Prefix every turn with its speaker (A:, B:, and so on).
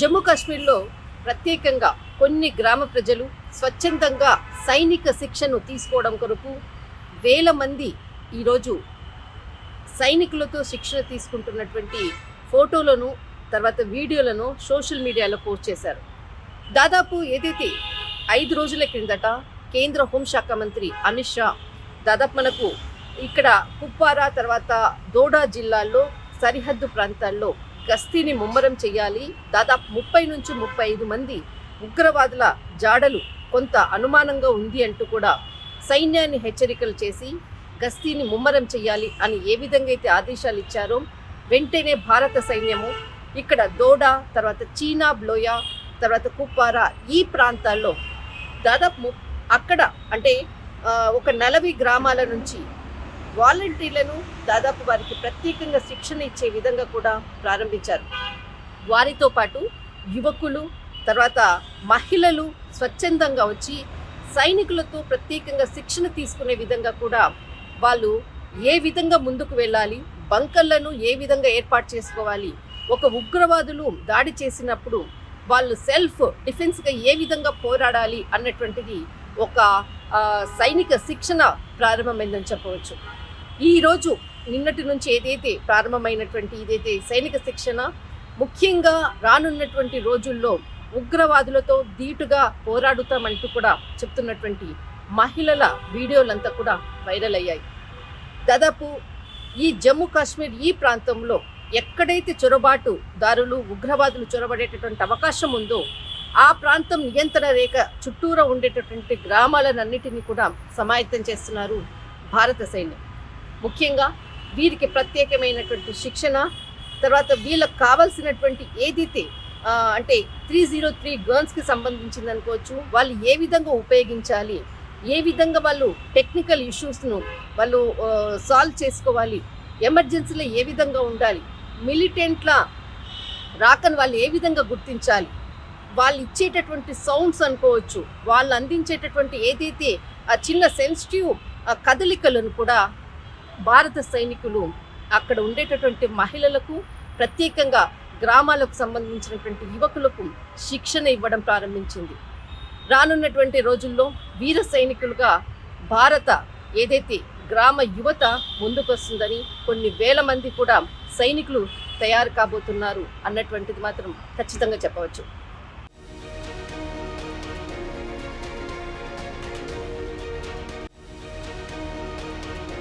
A: జమ్మూ కాశ్మీర్లో ప్రత్యేకంగా కొన్ని గ్రామ ప్రజలు స్వచ్ఛందంగా సైనిక శిక్షను తీసుకోవడం కొరకు వేల మంది ఈరోజు సైనికులతో శిక్షణ తీసుకుంటున్నటువంటి ఫోటోలను తర్వాత వీడియోలను సోషల్ మీడియాలో పోస్ట్ చేశారు. దాదాపు ఏదైతే ఐదు రోజుల క్రిందట కేంద్ర హోంశాఖ మంత్రి అమిత్ షా దాదాపు మనకు ఇక్కడ కుప్వారా తర్వాత దోడా జిల్లాల్లో సరిహద్దు ప్రాంతాల్లో గస్తీని ముమ్మరం చేయాలి దాదాపు ముప్పై నుంచి ముప్పై ఐదు మంది ఉగ్రవాదుల జాడలు కొంత అనుమానంగా ఉంది అంటూ కూడా సైన్యాన్ని హెచ్చరికలు చేసి గస్తీని ముమ్మరం చేయాలి అని ఏ విధంగా అయితే ఆదేశాలు ఇచ్చారో వెంటనే భారత సైన్యము ఇక్కడ దోడా తర్వాత చీనా బ్లోయ తర్వాత కుప్వారా ఈ ప్రాంతాల్లో దాదాపు ము- అక్కడ అంటే ఒక నలభై గ్రామాల నుంచి వాలంటీర్లను దాదాపు వారికి ప్రత్యేకంగా శిక్షణ ఇచ్చే విధంగా కూడా ప్రారంభించారు. వారితో పాటు యువకులు తర్వాత మహిళలు స్వచ్ఛందంగా వచ్చి సైనికులతో ప్రత్యేకంగా శిక్షణ తీసుకునే విధంగా కూడా వాళ్ళు ఏ విధంగా ముందుకు వెళ్ళాలి బంకర్లను ఏ విధంగా ఏర్పాటు చేసుకోవాలి ఒక ఉగ్రవాదులు దాడి చేసినప్పుడు వాళ్ళు సెల్ఫ్ డిఫెన్స్గా ఏ విధంగా పోరాడాలి అన్నటువంటిది ఒక సైనిక శిక్షణ ప్రారంభమైందని చెప్పవచ్చు. ఈరోజు నిన్నటి నుంచి ఏదైతే ప్రారంభమైనటువంటి ఏదైతే సైనిక శిక్షణ ముఖ్యంగా రానున్నటువంటి రోజుల్లో ఉగ్రవాదులతో ధీటుగా పోరాడుతామంటూ కూడా చెప్తున్నటువంటి మహిళల వీడియోలంతా కూడా వైరల్ అయ్యాయి. దాదాపు ఈ జమ్మూ కాశ్మీర్ ఈ ప్రాంతంలో ఎక్కడైతే చొరబాటు దారులు ఉగ్రవాదులు చొరబడేటటువంటి అవకాశం ఉందో ఆ ప్రాంతం నియంత్రణ రేఖ చుట్టూరా ఉండేటటువంటి గ్రామాలన్నిటినీ కూడా సమాయత్తం చేస్తున్నారు భారత సైన్యం. ముఖ్యంగా వీరికి ప్రత్యేకమైనటువంటి శిక్షణ తర్వాత వీళ్ళకి కావాల్సినటువంటి ఏదైతే అంటే త్రీ జీరో త్రీ గర్ల్స్కి సంబంధించింది అనుకోవచ్చు వాళ్ళు ఏ విధంగా ఉపయోగించాలి ఏ విధంగా వాళ్ళు టెక్నికల్ ఇష్యూస్ను వాళ్ళు సాల్వ్ చేసుకోవాలి ఎమర్జెన్సీలో ఏ విధంగా ఉండాలి మిలిటెంట్ల రాకను వాళ్ళు ఏ విధంగా గుర్తించాలి వాళ్ళు ఇచ్చేటటువంటి సౌండ్స్ అనుకోవచ్చు వాళ్ళు అందించేటటువంటి ఏదైతే ఆ చిన్న సెన్సిటివ్ కదలికలను కూడా భారత సైనికులు అక్కడ ఉండేటటువంటి మహిళలకు ప్రత్యేకంగా గ్రామాలకు సంబంధించినటువంటి యువకులకు శిక్షణ ఇవ్వడం ప్రారంభించింది. రానున్నటువంటి రోజుల్లో వీర సైనికులుగా భారత ఏదైతే గ్రామ యువత ముందుకొస్తుందని కొన్ని వేల మంది కూడా సైనికులు తయారు కాబోతున్నారు అన్నటువంటిది మాత్రం ఖచ్చితంగా చెప్పవచ్చు.